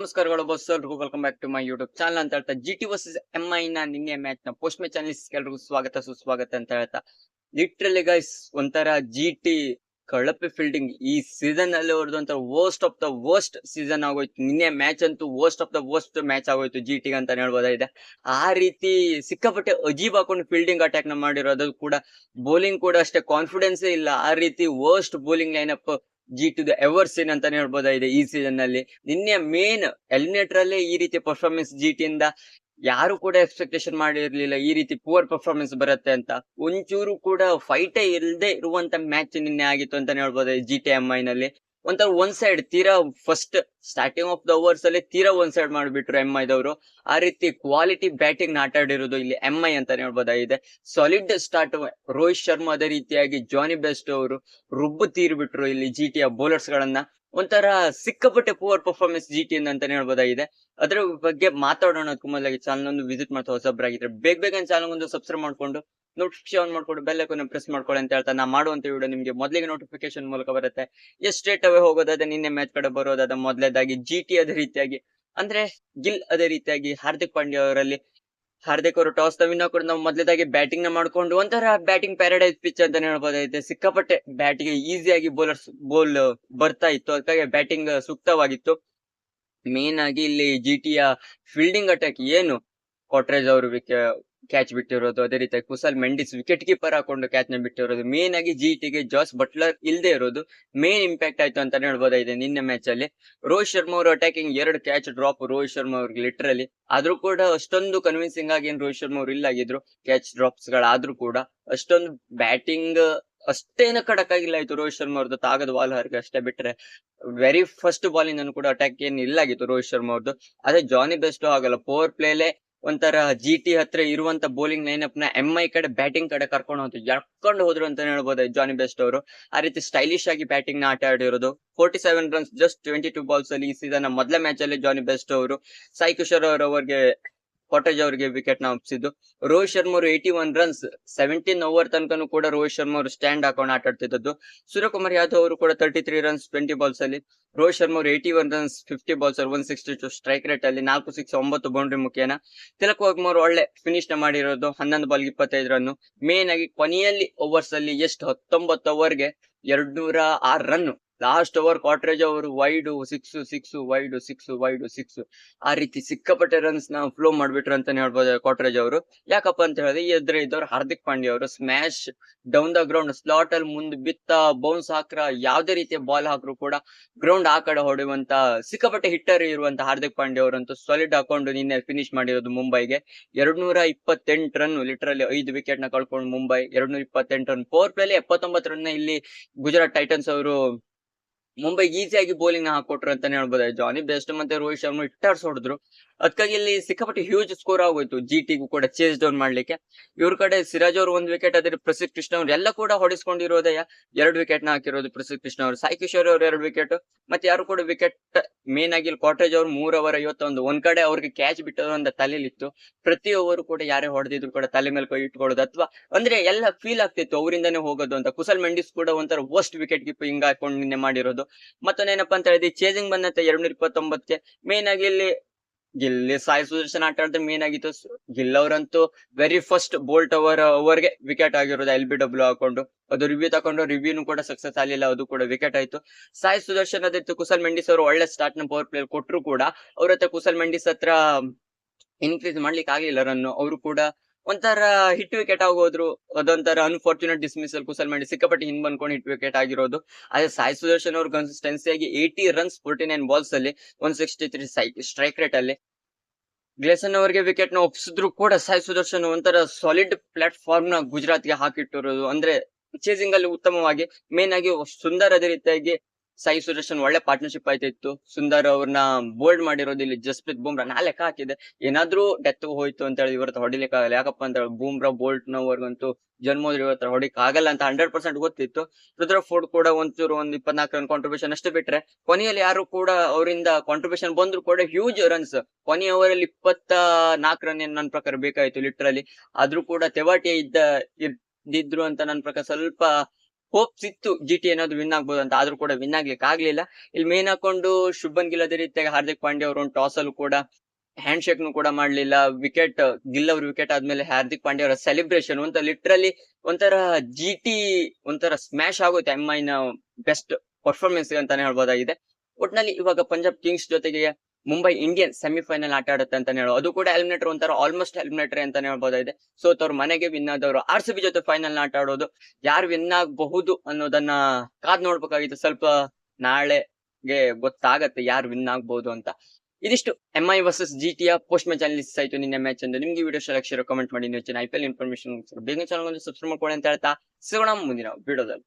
ನಮಸ್ಕಾರಗಳು ಬಸ್ ಎಲ್ರಿಗೂ welcome back to my YouTube channel ಅಂತ ಹೇಳ್ತಾ G T versus M I ನ ನಿನ್ನೆ ಮ್ಯಾಚ್ನ ಪೋಸ್ಟ್ ಮ್ಯಾಚ್ ಚಾನಲ್ಸ್ ಎಲ್ರಿಗೂ ಸ್ವಾಗತ, ಸುಸ್ವಾಗತ ಅಂತ ಹೇಳ್ತಾ. ಲಿಟ್ರಲಿ ಗೈಸ್ ಒಂಥರ ಜಿ ಟಿ ಕಳಪೆ ಫೀಲ್ಡಿಂಗ್ ಈ ಸೀಸನ್ ಅಲ್ಲಿ ಹೊಡೆದು ಒಂಥರ worst of the worst season ಆಗೋಯ್ತು. ನಿನ್ನೆ ಮ್ಯಾಚ್ ಅಂತೂ worst of the worst match ಆಗೋಯ್ತು ಜಿ ಟಿಗೆ ಅಂತ ಹೇಳ್ಬೋದಾಗಿದೆ ಆ ರೀತಿ ಸಿಕ್ಕಾಪಟ್ಟೆ ಅಜೀಬ್ ಹಾಕೊಂಡು ಫೀಲ್ಡಿಂಗ್ ಅಟ್ಯಾಕ್ನ ಮಾಡಿರೋದು ಕೂಡ ಬೌಲಿಂಗ್ ಕೂಡ ಅಷ್ಟೇ ಕಾನ್ಫಿಡೆನ್ಸೇ ಇಲ್ಲ. ಆ ರೀತಿ worst bowling lineup G T the ever seen ಅಂತಾನೆ ಹೇಳ್ಬೋದಾಗಿದೆ ಈ ಸೀಸನ್ನಲ್ಲಿ ನಿನ್ನೆ ಮೇನ್ ಎಲಿಮಿನೇಟರ್ ಅಲ್ಲೇ ಈ ರೀತಿ ಪರ್ಫಾರ್ಮೆನ್ಸ್ ಜಿ ಟಿ ಇಂದ ಯಾರು ಕೂಡ ಎಕ್ಸ್ಪೆಕ್ಟೇಷನ್ ಮಾಡಿರ್ಲಿಲ್ಲ ಈ ರೀತಿ ಪುವರ್ ಪರ್ಫಾರ್ಮೆನ್ಸ್ ಬರುತ್ತೆ ಅಂತ. ಒಂಚೂರು ಕೂಡ ಫೈಟೇ ಇಲ್ಲದೆ ಇರುವಂತ ಮ್ಯಾಚ್ ನಿನ್ನೆ ಆಗಿತ್ತು ಅಂತಾನೆ ಹೇಳ್ಬೋದು ಜಿ ಟಿ ಎಂ ಐ ನಲ್ಲಿ. ಒಂಥರ ಒನ್ ಸೈಡ್ ತೀರಾ first starting of the overs ಅಲ್ಲಿ ತೀರಾ ಒನ್ ಸೈಡ್ ಮಾಡಿಬಿಟ್ರು ಎಂ ದವರು. ಆ ರೀತಿ ಕ್ವಾಲಿಟಿ ಬ್ಯಾಟಿಂಗ್ ಆಟ ಆಡಿರೋದು ಇಲ್ಲಿ ಎಂ ಐ ಅಂತಾನೆ ಹೇಳ್ಬೋದಾಗಿದೆ ಸಾಲಿಡ್ ಸ್ಟಾರ್ಟ್ ರೋಹಿತ್ ಶರ್ಮಾ ಅದೇ ರೀತಿಯಾಗಿ ಜಾನಿ ಬೆಸ್ಟ್ ಅವರು ರುಬ್ಬು ತೀರ್ಬಿಟ್ರು ಇಲ್ಲಿ ಜಿ ಟಿಯ ಬೌಲರ್ಸ್ ಗಳನ್ನ. ಒಂಥರ ಸಿಕ್ಕಾಪಟ್ಟೆ ಪುವರ್ ಪರ್ಫಾರ್ಮೆನ್ಸ್ ಜಿ ಟಿ ಅಂತಾನೆ ಹೇಳ್ಬೋದಾಗಿದೆ ಅದ್ರ ಬಗ್ಗೆ ಮಾತಾಡೋಣ ಮೊದಲಾಗಿ ಚಾನಲ್ ಒಂದು ವಿಸಿಟ್ ಮಾಡ್ತಾ ಹೊಸಬ್ರಾಗಿದ್ರೆ. ಬೇಗ ಬೇಗ ಚಾನಲ್ ಒಂದು ಸಬ್ಸ್ಕ್ರೈಬ್ ಮಾಡ್ಕೊಂಡು ನೋಟಿಫಿಕೇಶನ್ ಆನ್ ಮಾಡ್ಕೊಂಡು ಬೆಲ್ ಐಕಾನ್ ಪ್ರೆಸ್ ಮಾಡ್ಕೊಳ್ಳಿ ಅಂತ ಹೇಳ್ತಾ ನಾ ಮಾಡುವಂತ ವಿಡಿಯೋ ನಿಮಗೆ ಮೊದಲಿಗೆ ನೋಟಿಫಿಕೇಶನ್ ಮೂಲಕ ಬರುತ್ತೆ. ಎಷ್ಟು ಸ್ಟ್ರೇಟ್ ಅವೇ ಹೋಗೋದಾದ್ರೆ ನಿನ್ನೆ ಮ್ಯಾಚ್ ಕಡೆ ಬರೋದಾದ ಮೊದಲೇದಾಗಿ ಜಿ ಟಿ ಅದೇ ರೀತಿಯಾಗಿ, ಅಂದ್ರೆ ಗಿಲ್ ಅದೇ ರೀತಿಯಾಗಿ ಹಾರ್ದಿಕ್ ಪಾಂಡ್ಯ ಅವರಲ್ಲಿ. ಹಾರ್ದಿಕ್ ಅವರು ಟಾಸ್ ತಮಿನ ಕೂಡ ನಾವು ಮೊದಲೇದಾಗಿ ಬ್ಯಾಟಿಂಗ್ನ ಮಾಡ್ಕೊಂಡು ಒಂಥರ ಬ್ಯಾಟಿಂಗ್ ಪ್ಯಾರಡೈಸ್ ಪಿಚ್ ಅಂತ ಹೇಳ್ಬೋದೈತೆ ಸಿಕ್ಕಾಪಟ್ಟೆ ಬ್ಯಾಟಿಗೆ ಈಸಿಯಾಗಿ ಬೌಲರ್ಸ್ ಬೋಲ್ ಬರ್ತಾ ಇತ್ತು. ಅದಕ್ಕಾಗಿ ಬ್ಯಾಟಿಂಗ್ ಸೂಕ್ತವಾಗಿತ್ತು. ಮೇನ್ ಆಗಿ ಇಲ್ಲಿ ಜಿ ಟಿಯ ಫೀಲ್ಡಿಂಗ್ ಅಟ್ಯಾಕ್ ಏನು? ಕೊಟ್ರೇಜ್ ಅವರು ಕ್ಯಾಚ್ ಬಿಟ್ಟಿರೋದು, ಅದೇ ರೀತಿ ಕುಸಲ್ ಮೆಂಡಿಸ್ ವಿಕೆಟ್ ಕೀಪರ್ ಹಾಕೊಂಡು ಕ್ಯಾಚ್ನ ಬಿಟ್ಟಿರೋದು. ಮೇನ್ ಆಗಿ ಜಿ ಟಿಗೆ ಜಾಸ್ ಬಟ್ಲರ್ ಇಲ್ಲದೆ ಇರೋದು. ಮೇನ್ ಇಂಪ್ಯಾಕ್ಟ್ ಆಯ್ತು ಅಂತಾನೆ ಹೇಳ್ಬೋದಾಗಿದೆ ನಿನ್ನೆ ಮ್ಯಾಚ್ ಅಲ್ಲಿ. ರೋಹಿತ್ ಶರ್ಮಾ ಅವರು ಅಟ್ಯಾಕಿಂಗ್ ಎರಡು ಕ್ಯಾಚ್ ಡ್ರಾಪ್ ರೋಹಿತ್ ಶರ್ಮಾ ಅವ್ರಿಗೆ ಲಿಟ್ರಲಿ ಆದ್ರೂ ಕೂಡ ಅಷ್ಟೊಂದು ಕನ್ವಿನ್ಸಿಂಗ್ ಆಗಿ ಏನ್ ರೋಹಿತ್ ಶರ್ಮಾ ಅವ್ರು ಇಲ್ಲ ಆಗಿದ್ರು ಕ್ಯಾಚ್ ಡ್ರಾಪ್ಸ್ ಗಳಾದ್ರೂ ಕೂಡ ಅಷ್ಟೊಂದು ಬ್ಯಾಟಿಂಗ್ ಅಷ್ಟೇನ ಕಡಕ್ ಆಗಿಲ್ಲ ಆಯ್ತು ರೋಹಿತ್ ಶರ್ಮಾ ಅವ್ರದ್ದು. ತಾಗದ ಬಾಲ್ ಹರ್ಗೆ ಅಷ್ಟೇ ಬಿಟ್ರೆ ವೆರಿ ಫಸ್ಟ್ ಬಾಲಿಂದ ಕೂಡ ಅಟ್ಯಾಕ್ ಏನ್ ಇಲ್ಲಾಗಿತ್ತು ರೋಹಿತ್ ಶರ್ಮಾ ಅವ್ರದ್ದು. ಅದೇ ಜಾನಿ ಬೆಸ್ಟ್ ಆಗಲ್ಲ ಪವರ್ ಪ್ಲೇಲೆ ಒಂಥರ ಜಿ ಟಿ ಹತ್ರ ಇರುವಂತ ಬೌಲಿಂಗ್ ಲೈನಪ್ನ ಎಂ ಐ ಕಡೆ ಬ್ಯಾಟಿಂಗ್ ಕಡೆ ಕರ್ಕೊಂಡು ಹೋದ್ರು. ಎಳ್ಕೊಂಡು ಹೋದ್ರು ಅಂತ ಹೇಳ್ಬೋದು ಜಾನಿ ಬೆಸ್ಟ್ ಅವರು. ಆ ರೀತಿ ಸ್ಟೈಲಿಶ್ ಆಗಿ ಬ್ಯಾಟಿಂಗ್ನ ಆಟ ಆಡಿರೋದು. Forty seven runs just twenty two balls ಅಲ್ಲಿ ಈ ಸೀಸನ್ ಮೊದಲ ಮ್ಯಾಚ್ ಅಲ್ಲಿ ಜಾನಿ ಬೆಸ್ಟ್ ಅವರು. ಸಾಯಿ ಕಿಶೋರ್ ಅವರು ಅವರಿಗೆ ಕಾಟೇಜ್ ಅವರಿಗೆ ವಿಕೆಟ್ನ ಒಪ್ಪಿಸಿದ್ದು ರೋಹಿತ್ ಶರ್ಮಾ ಅವರು eighty one runs seventeen over ತನಕನು ಕೂಡ ರೋಹಿತ್ ಶರ್ಮಾ ಅವರು ಸ್ಟ್ಯಾಂಡ್ ಹಾಕೊಂಡು ಆಟ ಆಡ್ತಿದ್ದದ್ದು. ಸೂರ್ಯಕುಮಾರ್ ಯಾದವ್ ಅವರು ಕೂಡ thirty three runs twenty balls ಅಲ್ಲಿ. ರೋಹಿತ್ ಶರ್ಮಾ ಅವರು eighty one runs fifty balls ಅಲ್ಲಿ one sixty two strike rate ಅಲ್ಲಿ ನಾಲ್ಕು ಸಿಕ್ಸ್ ಒಂಬತ್ತು ಬೌಂಡ್ರಿ ಮುಖೇನ ತಿಲಕ್ ವರ್ಮಾ ಒಳ್ಳೆ ಫಿನಿಶ್ನ ಮಾಡಿರೋದು, ಹನ್ನೊಂದು ಬಾಲ್ ಇಪ್ಪತ್ತೈದು ರನ್ ಮೇನ್ ಆಗಿ ಕೊನೆಯಲ್ಲಿ ಓವರ್ಸ್ ಅಲ್ಲಿ ಎಷ್ಟು, ಹತ್ತೊಂಬತ್ತು ಓವರ್ಗೆ ಎರಡ್ನೂರ ಆರು ರನ್ ಲಾಸ್ಟ್ ಓವರ್ ಕಾಟ್ರೇಜ್ ಅವರು wide six six wide six wide six ಆ ರೀತಿ ಸಿಕ್ಕಾಪಟ್ಟೆ ರನ್ಸ್ನ ಫ್ಲೋ ಮಾಡ್ಬಿಟ್ರು ಅಂತಾನೆ ಹೇಳ್ಬೋದು ಕಾಟ್ರೇಜ್ ಅವರು. ಯಾಕಪ್ಪ ಅಂತ ಹೇಳಿದ್ರೆ ಎದುರು ಇದ್ದವ್ರು ಹಾರ್ದಿಕ್ ಪಾಂಡ್ಯ ಅವರು smash down the ground slot ಅಲ್ಲಿ ಮುಂದ್ ಬಿತ್ತ ಬೌನ್ಸ್ ಹಾಕ್ರ, ಯಾವ್ದೇ ರೀತಿಯ ಬಾಲ್ ಹಾಕ್ರು ಕೂಡ ಗ್ರೌಂಡ್ ಆ ಕಡೆ ಹೊಡೆಯುವಂತ, ಸಿಕ್ಕಾಪಟ್ಟೆ ಹಿಟ್ಟರ್ ಇರುವಂತ ಹಾರ್ದಿಕ್ ಪಾಂಡ್ಯ ಅವರಂತೂ ಸಾಲಿಡ್ ಹಾಕೊಂಡು ನಿನ್ನೆ ಫಿನಿಶ್ ಮಾಡಿರೋದು ಮುಂಬೈಗೆ. ಎರಡ್ ನೂರ ಇಪ್ಪತ್ತೆಂಟು ರನ್ ಲಿಟರಲಿ ಐದು ವಿಕೆಟ್ನ ಕಳ್ಕೊಂಡು ಮುಂಬೈ. ಎರಡ್ ನೂರ ಇಪ್ಪತ್ತೆಂಟು ರನ್ ಫೋರ್ ಪ್ಲೇಲಿ ಎಪ್ಪತ್ತೊಂಬತ್ತು ರನ್ ಇಲ್ಲಿ ಗುಜರಾತ್ ಟೈಟನ್ಸ್ ಅವರು ಮುಂಬೈ ಈಸಿಯಾಗಿ ಬೌಲಿಂಗ್ನ ಹಾಕೊಟ್ರು ಅಂತಾನೆ ಹೇಳ್ಬೋದು. ಜಾನಿ ಬೆಸ್ಟ್ ಮತ್ತೆ ರೋಹಿತ್ ಶರ್ಮಾ ಇಟ್ಟಾರ್ಸ್ ಹೊಡೆದ್ರು ಅದಕ್ಕಾಗಿ ಇಲ್ಲಿ ಸಿಕ್ಕಾಪಟ್ಟೆ ಹ್ಯೂಜ್ ಸ್ಕೋರ್ ಆಗೋಯ್ತು. ಜಿ ಟಿಗೂ ಕೂಡ ಚೇಸ್ ಡೌನ್ ಮಾಡ್ಲಿಕ್ಕೆ. ಇವ್ರ ಕಡೆ ಸಿರಾಜ್ ಅವರು ಒಂದ್ ವಿಕೆಟ್ ಆದ್ರೆ ಪ್ರಸಿದ್ಧ ಕೃಷ್ಣ ಅವ್ರು ಎಲ್ಲ ಕೂಡ ಹೊಡಿಸ್ಕೊಂಡಿರೋದಯ್ಯ ಎರಡು ವಿಕೆಟ್ನ ಹಾಕಿರೋದು ಪ್ರಸಿದ್ಧ ಕೃಷ್ಣ ಅವರು. ಸಾಯಿ ಕಿಶೋರ್ ಅವ್ರು ಎರಡು ವಿಕೆಟ್ ಮತ್ತೆ ಯಾರು ಕೂಡ ವಿಕೆಟ್ ಮೇನ್ ಆಗಿ ಕಾಟೇಜ್ ಅವ್ರು ಮೂರ್ ಅವರ್ ಐವತ್ತೊಂದು. ಒಂದ್ ಕಡೆ ಅವ್ರಿಗೆ ಕ್ಯಾಚ್ ಬಿಟ್ಟೋದು ಅಂತ ತಲೆಲಿತ್ತು. ಪ್ರತಿ ಓವರ್ ಕೂಡ ಯಾರೇ ಹೊಡೆದಿದ್ರು ಕೂಡ ತಲೆ ಮೇಲೆ ಕೈ ಇಟ್ಕೊಳ್ಳೋದು. ಅಥವಾ ಅಂದ್ರೆ ಎಲ್ಲ ಫೀಲ್ ಆಗ್ತಿತ್ತು. ಅವರಿಂದಾನೇ ಹೋಗೋದು ಅಂತ. ಕುಸಲ್ ಮೆಂಡಿಸ್ ಕೂಡ ಒಂಥರ ವರ್ಸ್ಟ್ ವಿಕೆಟ್ ಕೀಪ್ ಹಿಂಗ್ ಹಾಕೊಂಡು ನಿನ್ನೆ ಮಾಡಿರೋದು. ಮತ್ತೊಂದೇನಪ್ಪ ಅಂತ ಹೇಳಿದ್ರೆ ಚೇಸಿಂಗ್ ಬಂದಂತೆ ಎರಡ್ ನೂರ ಇಪ್ಪತ್ತೊಂಬತ್ತಕ್ಕೆ ಮೇನ್ ಆಗಿ ಇಲ್ಲಿ ಗಿಲ್ಲಿ ಸಾಯಿ ಸುದರ್ಶನ್ ಆಟ ಆಡಿದ್ರೆ ಮೇನ್ ಆಗಿತ್ತು. ಗಿಲ್ ಅವರಂತೂ ವೆರಿ ಫಸ್ಟ್ ಬೋಲ್ಟ್ ಓವರ್ ಓವರ್ಗೆ ವಿಕೆಟ್ ಆಗಿರೋದು ಎಲ್ ಬಿ ಡಬ್ಲ್ಯೂ ಹಾಕೊಂಡು. ಅದು ರಿವ್ಯೂ ತಗೊಂಡು ರಿವ್ಯೂನು ಕೂಡ ಸಕ್ಸಸ್ ಆಗಲಿಲ್ಲ, ಅದು ಕೂಡ ವಿಕೆಟ್ ಆಯ್ತು. ಸಾಯಿ ಸುದರ್ಶನ್ ಅದಿತ್ತು ಕುಸಲ್ ಮೆಂಡಿಸ್ ಅವರು ಒಳ್ಳೆ ಸ್ಟಾರ್ಟ್ನ ಪವರ್ ಪ್ಲೇಯರ್ ಕೊಟ್ಟರು ಕೂಡ. ಅವ್ರ ಹತ್ರ ಕುಸಲ್ ಮೆಂಡಿಸ್ ಹತ್ರ ಇನ್ಕ್ರೀಸ್ ಮಾಡ್ಲಿಕ್ಕೆ ಆಗ್ಲಿಲ್ಲ ರನ್ ಅವರು ಕೂಡ ಒಂಥರ ಹಿಟ್ ವಿಕೆಟ್ ಆಗೋದ್ರು, ಅದೊಂಥರ ಅನ್ಫಾರ್ಚುನೇಟ್ ಡಿಸ್ಮಿಸಲ್ ಕುಸಲ್ ಮಾಡಿ ಸಿಕ್ಕಾಪಟ್ಟೆ ಹಿಂದ್ ಬಂದ್ಕೊಂಡು ಹಿಟ್ ವಿಕೆಟ್ ಆಗಿರೋದು. ಅದೇ ಸಾಯಿ ಸುದರ್ಶನ್ ಅವ್ರ ಕನ್ಸಿಸ್ಟೆನ್ಸಿ ಆಗಿ eighty runs forty nine balls ಅಲ್ಲಿ one sixty three strike rate ಅಲ್ಲಿ. ಗ್ಲೇಸನ್ ಅವರಿಗೆ ವಿಕೆಟ್ನ ಒಪ್ಸಿದ್ರು ಕೂಡ ಸಾಯಿ ಸುದರ್ಶನ್ ಒಂಥರ ಸಾಲಿಡ್ ಪ್ಲಾಟ್ಫಾರ್ಮ್ನ ಗುಜರಾತ್ಗೆ ಹಾಕಿಟ್ಟಿರೋದು. ಅಂದ್ರೆ ಚೇಸಿಂಗ್ ಅಲ್ಲಿ ಉತ್ತಮವಾಗಿ ಮೇನ್ ಆಗಿ ಸುಂದರ ಅದೇ ರೀತಿಯಾಗಿ ಸಾಯಿ ಸುದರ್ಶನ್ ಒಳ್ಳೆ ಪಾರ್ಟ್ನರ್ಶಿಪ್ ಆಯ್ತಿತ್ತು ಸುಂದರ್ ಅವ್ರನ್ನ ಬೋಲ್ಡ್ ಮಾಡಿರೋದು ಇಲ್ಲಿ ಜಸ್ಪ್ರೀತ್ ಬೂಮ್ರಾ ನಾ ಲೆಕ್ಕ ಹಾಕಿದೆ ಏನಾದ್ರೂ ಡೆತ್ ಹೋಯ್ತು ಅಂತ ಹೇಳಿ ಇವ್ರ ಹೊಡಿಲಿಕ್ಕೆ ಆಗಲ್ಲ ಯಾಕಪ್ಪ ಅಂತ ಹೇಳಿ ಬೂಮ್ರಾ ಬೋಲ್ಟ್ ನವರ್ಗಂತೂ ಜನ್ಮೋದ್ರಿ ಇವತ್ತು ಹೊಡಿಕ್ ಆಗಲ್ಲ ಅಂತ ಹಂಡ್ರೆಡ್ ಪರ್ಸೆಂಟ್ ಗೊತ್ತಿತ್ತು. ರುದ್ರ ಫೋರ್ಡ್ ಕೂಡ ಒಂಚೂರು ಒಂದ್ ಇಪ್ಪತ್ನಾಲ್ಕು ರನ್ ಕಾಂಟ್ರಿಬ್ಯೂಷನ್ ಅಷ್ಟೇ ಬಿಟ್ರೆ, ಕೊನೆಯಲ್ಲಿ ಯಾರು ಕೂಡ ಅವರಿಂದ ಕಾಂಟ್ರಿಬ್ಯೂಷನ್ ಬಂದ್ರು ಕೂಡ ಹ್ಯೂಜ್ ರನ್ಸ್ ಕೊನೆಯ ಓವರ್ ಅಲ್ಲಿ ಇಪ್ಪತ್ತ ನಾಲ್ಕು ರನ್ ನನ್ನ ಪ್ರಕಾರ ಬೇಕಾಯ್ತು ಲಿಟ್ರಲ್ಲಿ ಆದ್ರೂ ಕೂಡ ತೆವಾಟಿ ಇದ್ದ, ಇದ್ದಿದ್ರು ಅಂತ ನನ್ನ ಪ್ರಕಾರ ಸ್ವಲ್ಪ ಹೋಪ್ಸ್ ಇತ್ತು ಜಿ ಟಿ ಏನಾದ್ರು ವಿನ್ ಆಗ್ಬೋದು ಅಂತ ಆದ್ರೂ ಕೂಡ ವಿನ್ ಆಗ್ಲಿಕ್ಕೆ ಆಗ್ಲಿಲ್ಲ. ಇಲ್ಲಿ ಮೇನ್ ಹಾಕೊಂಡು ಶುಭನ್ ಗಿಲ್ ಅದೇ ರೀತಿಯಾಗಿ ಹಾರ್ದಿಕ್ ಪಾಂಡ್ಯ ಅವರು ಟಾಸ್ ಅಲ್ಲೂ ಕೂಡ ಹ್ಯಾಂಡ್ ಶೇಕ್ ನು ಕೂಡ ಮಾಡ್ಲಿಲ್ಲ. ವಿಕೆಟ್ ಗಿಲ್ ಅವ್ರ ವಿಕೆಟ್ ಆದ್ಮೇಲೆ ಹಾರ್ದಿಕ್ ಪಾಂಡ್ಯ ಅವರ ಸೆಲೆಬ್ರೇಷನ್ ಒಂಥರ ಲಿಟ್ರಲಿ ಒಂಥರ ಜಿ ಟಿ ಒಂಥರ ಸ್ಮ್ಯಾಶ್ ಆಗುತ್ತೆ ಎಂ ಐ ನ ಬೆಸ್ಟ್ ಪರ್ಫಾರ್ಮೆನ್ಸ್ ಅಂತಾನೆ ಹೇಳ್ಬೋದಾಗಿದೆ. ಒಟ್ನಲ್ಲಿ ಇವಾಗ ಪಂಜಾಬ್ ಕಿಂಗ್ಸ್ ಜೊತೆಗೆ ಮುಂಬೈ ಇಂಡಿಯನ್ ಸೆಮಿಫೈನಲ್ ಆಟ ಆಡುತ್ತೆ ಅಂತ ಹೇಳೋ ಅದು ಕೂಡ ಎಲಿಮಿನೇಟರ್ ಒಂಥರ ಆಲ್ಮೋಸ್ಟ್ ಎಲಿಮಿನೇಟರ್ ಅಂತಾನೆ ಹೇಳ್ಬೋದಾಗಿದೆ. ಸೋತವ್ರ ಮನೆಗೆ ವಿನ್ ಆದವರು ಆರ್ ಸಿ ಬಿ ಜೊತೆ ಫೈನಲ್ ಆಟ ಆಡೋದು. ಯಾರು ವಿನ್ ಆಗಬಹುದು ಅನ್ನೋದನ್ನ ಕಾದ್ ನೋಡ್ಬೇಕಾಗಿತ್ತು. ಸ್ವಲ್ಪ ನಾಳೆಗೆ ಗೊತ್ತಾಗತ್ತೆ ಯಾರು ವಿನ್ ಆಗ್ಬಹುದು ಅಂತ. ಇದಿಷ್ಟು ಎಂ ಐ ವರ್ಸಸ್ ಜಿ ಟಿಯ ಪೋಸ್ಟ್ ಮ್ಯಾಚ್ ಅನಾಲಿಸಿಸ್ ಆಯ್ತು ನಿನ್ನೆ ಮ್ಯಾಚ್ ಅಂದ್ರೆ ನಿಮ್ಗೆ ವಿಡಿಯೋ ಸೆಲೆಕ್ಷನ್ ಕಮೆಂಟ್ ಮಾಡಿ. ನೀವು ಐ ಪಿ ಎಲ್ ಇನ್ಫಾರ್ಮೇಶನ್ ಬೇಗ ಚಾನಲ್ ಸಬ್ಸ್ಕ್ರೈಬ್ ಮಾಡ್ಕೊಳ್ಳಿ ಅಂತ ಹೇಳ್ತಾ. ಸಿಗೋಣ ಮುಂದಿನ ವಿಡಿಯೋದಲ್ಲಿ